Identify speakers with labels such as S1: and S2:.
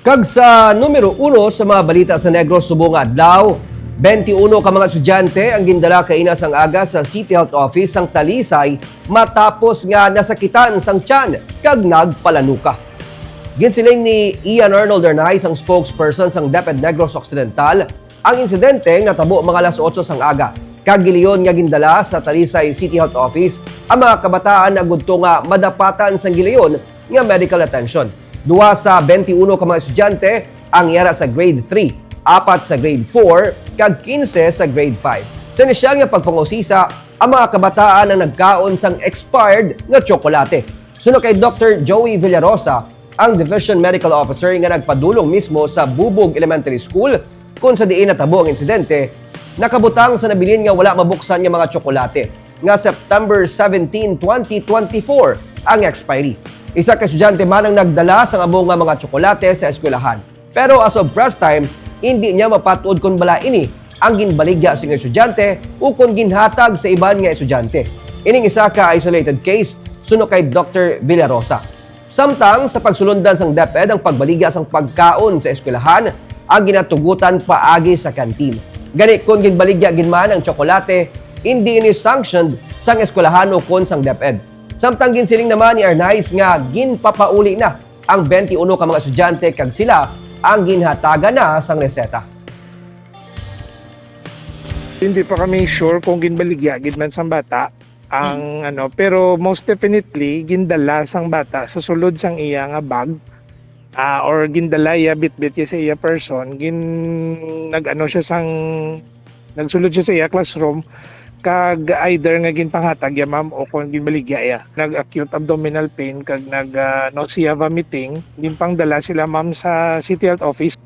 S1: Kag sa numero uno sa mga balita sa Negros Subong Adlaw, 21 ka mga estudyante ang gindala kaina sang aga sa City Health Office sang Talisay matapos nga nasakitan sang tiyan kag nagpalanuka. Ginsiling ni Ian Arnold Arnaiz ang spokesperson sang DepEd Negros Occidental ang insidente natabo mga alas 8 sang aga. Kagiliyon nga gindala sa Talisay City Health Office ang mga kabataan na gudto nga madapatan sang giliyon nga medical attention. Duwa sa 21 ka mga estudyante ang yara sa grade 3, apat sa grade 4, kag 15 sa grade 5. Sa inisyal nga pagpangusisa, ang mga kabataan ang nagkaon sang expired nga tsokolate. Suno kay Dr. Joey Villarosa, ang Division Medical Officer nga nagpadulong mismo sa Bubog Elementary School kung sa diin natabo ang insidente, nakabutang sa nabilin nga wala mabuksan nga mga tsokolate nga September 17, 2024 ang expiry. Isa ka estudyante man ang nagdala sa abo nga mga tsokolate sa eskwelahan. Pero as of press time, hindi niya mapatuod kung bala ini ang ginbaligya sa estudyante o kung ginhatag sa iban nga estudyante. Ining isa ka isolated case suno kay Dr. Villarosa. Samtang sa pagsulundan sang DepEd ang pagbaligya sang pagkaon sa eskwelahan ang ginatugutan paagi sa kantin. Gani kung ginbaligya ginman ang tsokolate, hindi ini sanctioned sang eskwelahan o kon sang DepEd. Samtang ginsiling naman ni Arnaiz nga ginpapauli na ang 21 ka mga estudyante kag sila ang ginhatagan na sang reseta.
S2: Hindi pa kami sure kung ginbaligya gid man sang bata ang ano pero most definitely gindala sang bata sa sulod sang iya nga bag ah, or gindala iya bitbit iya sa iya person gin nagano siya sang nagsulod siya sa iya classroom kag either nga ginpanghatag ya ma'am o kung ginbaligya ya nag acute abdominal pain kag nag ah, nausea vomiting ginpangdala sila ma'am sa city health office